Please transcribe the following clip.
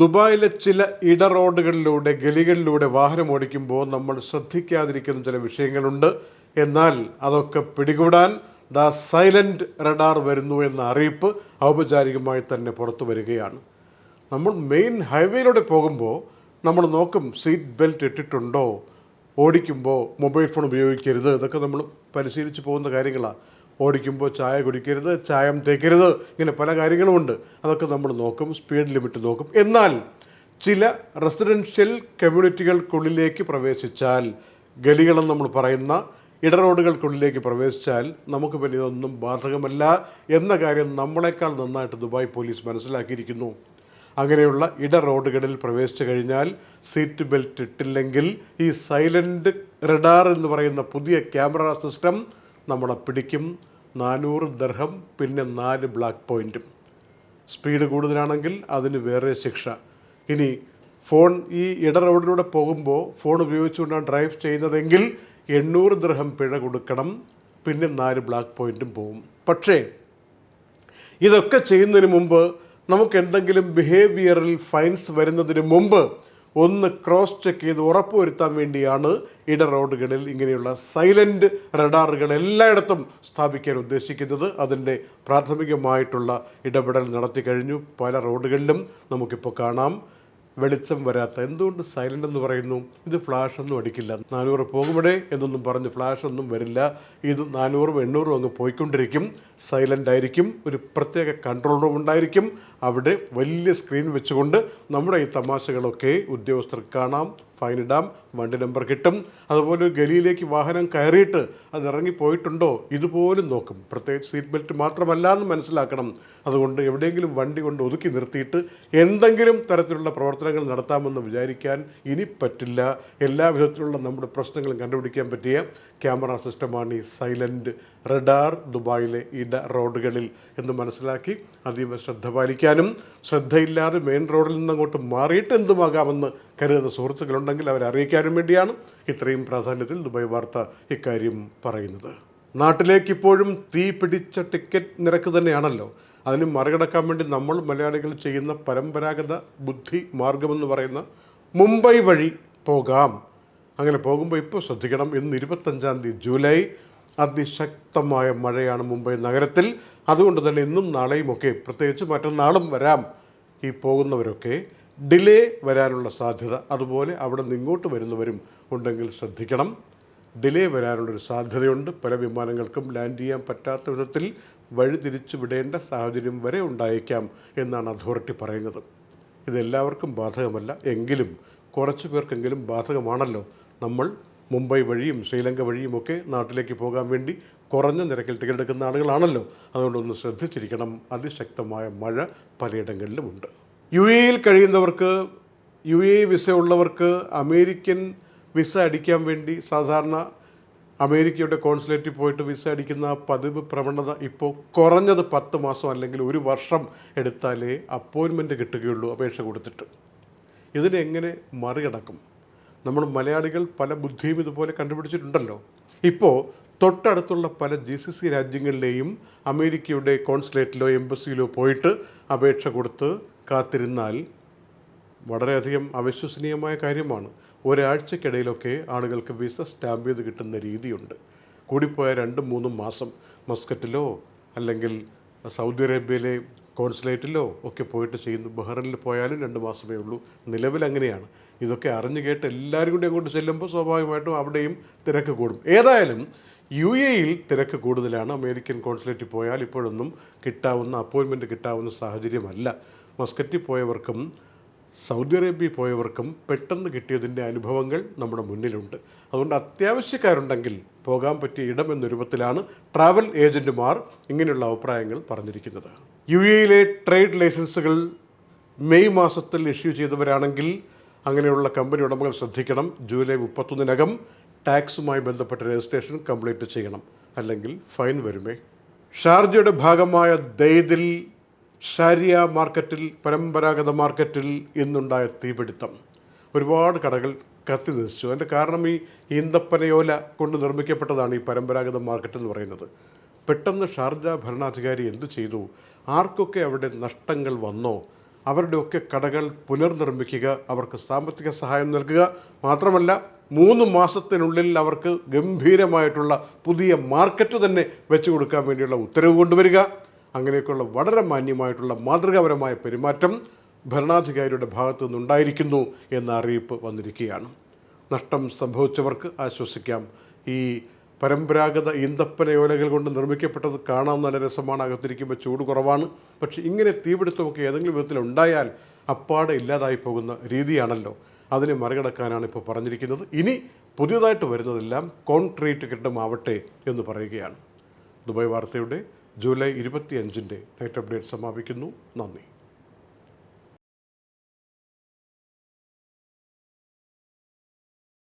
ദുബായിലെ ചില ഇട റോഡുകളിലൂടെ ഗലികളിലൂടെ വാഹനം ഓടിക്കുമ്പോൾ നമ്മൾ ശ്രദ്ധിക്കാതിരിക്കുന്ന ചില വിഷയങ്ങളുണ്ട്. എന്നാൽ അതൊക്കെ പിടികൂടാൻ ദ സൈലന്റ് റഡാർ വരുന്നു എന്ന അറിയിപ്പ് ഔപചാരികമായി തന്നെ പുറത്തു വരികയാണ്. നമ്മൾ മെയിൻ ഹൈവേയിലൂടെ പോകുമ്പോൾ നമ്മൾ നോക്കും സീറ്റ് ബെൽറ്റ് ഇട്ടിട്ടുണ്ടോ? ഓടിക്കുമ്പോൾ മൊബൈൽ ഫോൺ ഉപയോഗിക്കരുത്. ഇതൊക്കെ നമ്മൾ പരിശീലിച്ച് പോകുന്ന കാര്യങ്ങളാണ്. ഓടിക്കുമ്പോൾ ചായ കുടിക്കരുത് ചായം തേക്കരുത്. ഇങ്ങനെ പല കാര്യങ്ങളുമുണ്ട്. അതൊക്കെ നമ്മൾ നോക്കും സ്പീഡ് ലിമിറ്റ് നോക്കും. എന്നാൽ ചില റെസിഡൻഷ്യൽ കമ്മ്യൂണിറ്റികൾക്കുള്ളിലേക്ക് പ്രവേശിച്ചാൽ ഗലികളെന്ന് നമ്മൾ പറയുന്ന ഇടറോഡുകൾക്കുള്ളിലേക്ക് പ്രവേശിച്ചാൽ നമുക്ക് പിന്നെ ഇതൊന്നും ബാധകമല്ല എന്ന കാര്യം നമ്മളെക്കാൾ നന്നായിട്ട് ദുബായ് പോലീസ് മനസ്സിലാക്കിയിരിക്കുന്നു. അങ്ങനെയുള്ള ഇട റോഡുകളിൽ പ്രവേശിച്ചു കഴിഞ്ഞാൽ സീറ്റ് ബെൽറ്റ് ഇട്ടില്ലെങ്കിൽ ഈ സൈലന്റ് റഡാർ എന്ന് പറയുന്ന പുതിയ ക്യാമറ സിസ്റ്റം നമ്മളെ പിടിക്കും. നാനൂറ് ദർഹം പിന്നെ നാല് ബ്ലാക്ക് പോയിന്റും സ്പീഡ് കൂടുതലാണെങ്കിൽ അതിന് വേറെ ശിക്ഷ. ഇനി ഫോൺ ഈ ഇട റോഡിലൂടെ പോകുമ്പോൾ ഫോൺ ഉപയോഗിച്ചുകൊണ്ടാണ് ഡ്രൈവ് ചെയ്യുന്നതെങ്കിൽ എണ്ണൂറ് ദൃഹം പിഴ കൊടുക്കണം പിന്നെ നാല് ബ്ലാക്ക് പോയിന്റും പോകും പക്ഷേ ഇതൊക്കെ ചെയ്യുന്നതിന് മുമ്പ് നമുക്ക് എന്തെങ്കിലും ബിഹേവിയറിൽ ഫൈൻസ് വരുന്നതിന് മുമ്പ് ഒന്ന് ക്രോസ് ചെക്ക് ചെയ്ത് ഉറപ്പുവരുത്താൻ വേണ്ടിയാണ് ഇട റോഡുകളിൽ ഇങ്ങനെയുള്ള സൈലന്റ് റഡാറുകൾ എല്ലായിടത്തും സ്ഥാപിക്കാൻ ഉദ്ദേശിക്കുന്നത്. അതിന്റെ പ്രാഥമികമായിട്ടുള്ള ഇടപെടൽ നടത്തി കഴിഞ്ഞു. പല റോഡുകളിലും നമുക്കിപ്പോൾ കാണാം. വെളിച്ചം വരാത്ത എന്തുകൊണ്ട് സൈലന്റ് എന്ന് പറയുന്നു? ഇത് ഫ്ലാഷ് ഒന്നും അടിക്കില്ല. നാനൂറ് പോകുമ്പോഴേ എന്നൊന്നും പറഞ്ഞ് ഫ്ലാഷ് ഒന്നും വരില്ല. ഇത് നാനൂറും എണ്ണൂറും അങ്ങ് പോയിക്കൊണ്ടിരിക്കും. സൈലന്റ് ആയിരിക്കും. ഒരു പ്രത്യേക കൺട്രോൾ റൂം ഉണ്ടായിരിക്കും. അവിടെ വലിയ സ്ക്രീൻ വെച്ചുകൊണ്ട് നമ്മുടെ ഈ തമാശകളൊക്കെ ഉദ്യോഗസ്ഥർക്ക് കാണാം ഫൈനിടാം വണ്ടി നമ്പർ കിട്ടും. അതുപോലെ ഗലിയിലേക്ക് വാഹനം കയറിയിട്ട് അത് ഇറങ്ങിപ്പോയിട്ടുണ്ടോ ഇതുപോലും നോക്കും. പ്രത്യേകിച്ച് സീറ്റ് ബെൽറ്റ് മാത്രമല്ല എന്ന് മനസ്സിലാക്കണം. അതുകൊണ്ട് എവിടെയെങ്കിലും വണ്ടി കൊണ്ട് ഒതുക്കി നിർത്തിയിട്ട് എന്തെങ്കിലും തരത്തിലുള്ള പ്രവർത്തനങ്ങൾ നടത്താമെന്ന് വിചാരിക്കാൻ ഇനി പറ്റില്ല. എല്ലാ വിധത്തിലുള്ള നമ്മുടെ പ്രശ്നങ്ങളും കണ്ടുപിടിക്കാൻ പറ്റിയ ക്യാമറ സിസ്റ്റമാണ് ഈ സൈലന്റ് റഡാർ ദുബായിലെ ഇട റോഡുകളിൽ എന്ന് മനസ്സിലാക്കി അതീവ ശ്രദ്ധ പാലിക്കാനും ശ്രദ്ധയില്ലാതെ മെയിൻ റോഡിൽ നിന്ന് അങ്ങോട്ട് മാറിയിട്ട് എന്തുമാകാമെന്ന് കരുതുന്ന സുഹൃത്തുക്കളുണ്ടെങ്കിൽ അവരെ അറിയിക്കാനും വേണ്ടിയാണ് ഇത്രയും പ്രാധാന്യത്തിൽ ദുബായ് വാർത്ത ഇക്കാര്യം പറയുന്നത്. നാട്ടിലേക്ക് ഇപ്പോഴും തീ പിടിച്ച ടിക്കറ്റ് നിരക്ക് തന്നെയാണല്ലോ. അതിന് മറികടക്കാൻ വേണ്ടി നമ്മൾ മലയാളികൾ ചെയ്യുന്ന പരമ്പരാഗത ബുദ്ധി മാർഗമെന്ന് പറയുന്ന മുംബൈ വഴി പോകാം. അങ്ങനെ പോകുമ്പോൾ ഇപ്പോൾ ശ്രദ്ധിക്കണം ഇന്ന് ഇരുപത്തഞ്ചാം തീയതി ജൂലൈ അതിശക്തമായ മഴയാണ് മുംബൈ നഗരത്തിൽ. അതുകൊണ്ട് തന്നെ ഇന്നും നാളെയുമൊക്കെ പ്രത്യേകിച്ച് മറ്റന്നാളും വരാം ഈ പോകുന്നവരൊക്കെ. ഡിലേ വരാനുള്ള സാധ്യത അതുപോലെ അവിടെ നിന്ന് ഇങ്ങോട്ട് വരുന്നവരും ഉണ്ടെങ്കിൽ ശ്രദ്ധിക്കണം. ഡിലേ വരാനുള്ളൊരു സാധ്യതയുണ്ട്. പല വിമാനങ്ങൾക്കും ലാൻഡ് ചെയ്യാൻ പറ്റാത്ത വിധത്തിൽ വഴിതിരിച്ചു വിടേണ്ട സാഹചര്യം വരെ ഉണ്ടായേക്കാം എന്നാണ് അതോറിറ്റി പറയുന്നത്. ഇതെല്ലാവർക്കും ബാധകമല്ല. എങ്കിലും കുറച്ച് പേർക്കെങ്കിലും ബാധകമാണല്ലോ നമ്മൾ മുംബൈ വഴിയും ശ്രീലങ്ക വഴിയും ഒക്കെ നാട്ടിലേക്ക് പോകാൻ വേണ്ടി കുറഞ്ഞ നിരക്കിൽ ടിക്കറ്റ് എടുക്കുന്ന ആളുകളാണല്ലോ. അതുകൊണ്ടൊന്ന് ശ്രദ്ധിച്ചിരിക്കണം. അതിശക്തമായ മഴ പലയിടങ്ങളിലുമുണ്ട്. യു എയിൽ കഴിയുന്നവർക്ക് യു എ വിസ ഉള്ളവർക്ക് അമേരിക്കൻ വിസ അടിക്കാൻ വേണ്ടി സാധാരണ അമേരിക്കയുടെ കോൺസുലേറ്റിൽ പോയിട്ട് വിസ അടിക്കുന്ന പതിവ് പ്രവണത ഇപ്പോൾ കുറഞ്ഞത് പത്ത് മാസം അല്ലെങ്കിൽ ഒരു വർഷം എടുത്താലേ അപ്പോയിൻമെന്റ് കിട്ടുകയുള്ളൂ അപേക്ഷ കൊടുത്തിട്ട്. ഇതിനെങ്ങനെ മറികടക്കും? നമ്മൾ മലയാളികൾ പല ബുദ്ധിയും ഇതുപോലെ കണ്ടുപിടിച്ചിട്ടുണ്ടല്ലോ. ഇപ്പോൾ തൊട്ടടുത്തുള്ള പല ജി സി സി രാജ്യങ്ങളിലെയും അമേരിക്കയുടെ കോൺസുലേറ്റിലോ എംബസിയിലോ പോയിട്ട് അപേക്ഷ കൊടുത്ത് കാത്തിരുന്നാൽ വളരെയധികം അവിശ്വസനീയമായ കാര്യമാണ്. ഒരാഴ്ചക്കിടയിലൊക്കെ ആളുകൾക്ക് വിസ സ്റ്റാമ്പ് ചെയ്ത് കിട്ടുന്ന രീതിയുണ്ട്. കൂടിപ്പോയ രണ്ടും മൂന്നും മാസം മസ്കറ്റിലോ അല്ലെങ്കിൽ സൗദി അറേബ്യയിലെ കോൺസുലേറ്റിലോ ഒക്കെ പോയിട്ട് ചെയ്യുന്നു. ബഹ്റിനിൽ പോയാലും രണ്ട് മാസമേ ഉള്ളൂ. നിലവിൽ അങ്ങനെയാണ്. ഇതൊക്കെ അറിഞ്ഞു കേട്ട് എല്ലാവരും കൂടി അങ്ങോട്ട് ചെല്ലുമ്പോൾ സ്വാഭാവികമായിട്ടും അവിടെയും തിരക്ക് കൂടും. ഏതായാലും യു എയിൽ തിരക്ക് കൂടുതലാണ്. അമേരിക്കൻ കോൺസുലേറ്റിൽ പോയാൽ ഇപ്പോഴൊന്നും കിട്ടാവുന്ന അപ്പോയിൻമെന്റ് കിട്ടാവുന്ന സാഹചര്യമല്ല. മസ്കറ്റിൽ പോയവർക്കും സൗദി അറേബ്യയിൽ പോയവർക്കും പെട്ടെന്ന് കിട്ടിയതിന്റെ അനുഭവങ്ങൾ നമ്മുടെ മുന്നിലുണ്ട്. അതുകൊണ്ട് അത്യാവശ്യക്കാരുണ്ടെങ്കിൽ പോകാൻ പറ്റിയ ഇടം എന്ന രൂപത്തിലാണ് ട്രാവൽ ഏജന്റുമാർ ഇങ്ങനെയുള്ള അഭിപ്രായങ്ങൾ പറഞ്ഞിരിക്കുന്നത്. യു എയിലെ ട്രേഡ് ലൈസൻസുകൾ മെയ് മാസത്തിൽ ഇഷ്യൂ ചെയ്തവരാണെങ്കിൽ അങ്ങനെയുള്ള കമ്പനി ഉടമകൾ ശ്രദ്ധിക്കണം. ജൂലൈ മുപ്പത്തൊന്നിനകം ടാക്സുമായി ബന്ധപ്പെട്ട രജിസ്ട്രേഷൻ കംപ്ലീറ്റ് ചെയ്യണം. അല്ലെങ്കിൽ ഫൈൻ വരുമേ. ഷാർജയുടെ ഭാഗമായ ദൈദിൽ ഷാരിയ മാർക്കറ്റിൽ പരമ്പരാഗത മാർക്കറ്റിൽ ഇന്നുണ്ടായ തീപിടുത്തം. ഒരുപാട് കടകൾ കത്തി നശിച്ചു. അതിന്റെ കാരണം ഈ ഈന്തപ്പനയോല കൊണ്ട് നിർമ്മിക്കപ്പെട്ടതാണ് ഈ പരമ്പരാഗത മാർക്കറ്റ് എന്ന് പറയുന്നത്. പെട്ടെന്ന് ഷാർജ ഭരണാധികാരി എന്തു ചെയ്തു? ആർക്കൊക്കെ അവിടെ നഷ്ടങ്ങൾ വന്നോ? അവരുടെയൊക്കെ കടകൾ പുനർനിർമ്മിക്കുക അവർക്ക് സാമ്പത്തിക സഹായം നൽകുക മാത്രമല്ല മൂന്ന് മാസത്തിനുള്ളിൽ അവർക്ക് ഗംഭീരമായിട്ടുള്ള പുതിയ മാർക്കറ്റ് തന്നെ വെച്ചു കൊടുക്കാൻ വേണ്ടിയുള്ള ഉത്തരവ് കൊണ്ടുവരിക. അങ്ങനെയൊക്കെയുള്ള വളരെ മാന്യമായിട്ടുള്ള മാതൃകാപരമായ പെരുമാറ്റം. ഭരണാധികാരിയുടെ ഭാഗത്തു നിന്നുണ്ടായിരിക്കുന്നു എന്ന അറിയിപ്പ് വന്നിരിക്കുകയാണ്. നഷ്ടം സംഭവിച്ചവർക്ക് ആശ്വസിക്കാം. ഈ പരമ്പരാഗത ഈന്തപ്പനയോലകൾ കൊണ്ട് നിർമ്മിക്കപ്പെട്ടത് കാണാൻ നല്ല രസമാണ്. അകത്തിരിക്കുമ്പോൾ ചൂട് കുറവാണ്. പക്ഷേ ഇങ്ങനെ തീപിടുത്തമൊക്കെ ഏതെങ്കിലും വിധത്തിൽ ഉണ്ടായാൽ അപ്പാടെ ഇല്ലാതായി പോകുന്ന രീതിയാണല്ലോ. അതിനെ മറികടക്കാനാണ് ഇപ്പോൾ പറഞ്ഞിരിക്കുന്നത്. ഇനി പുതിയതായിട്ട് വരുന്നതെല്ലാം കോൺക്രീറ്റ് കിട്ടുമാവട്ടെ എന്ന് പറയുകയാണ്. ദുബായ് വാർത്തയുടെ ജൂലൈ ഇരുപത്തിയഞ്ചിന്റെ നൈറ്റ് അപ്ഡേറ്റ് സമാപിക്കുന്നു. നന്ദി.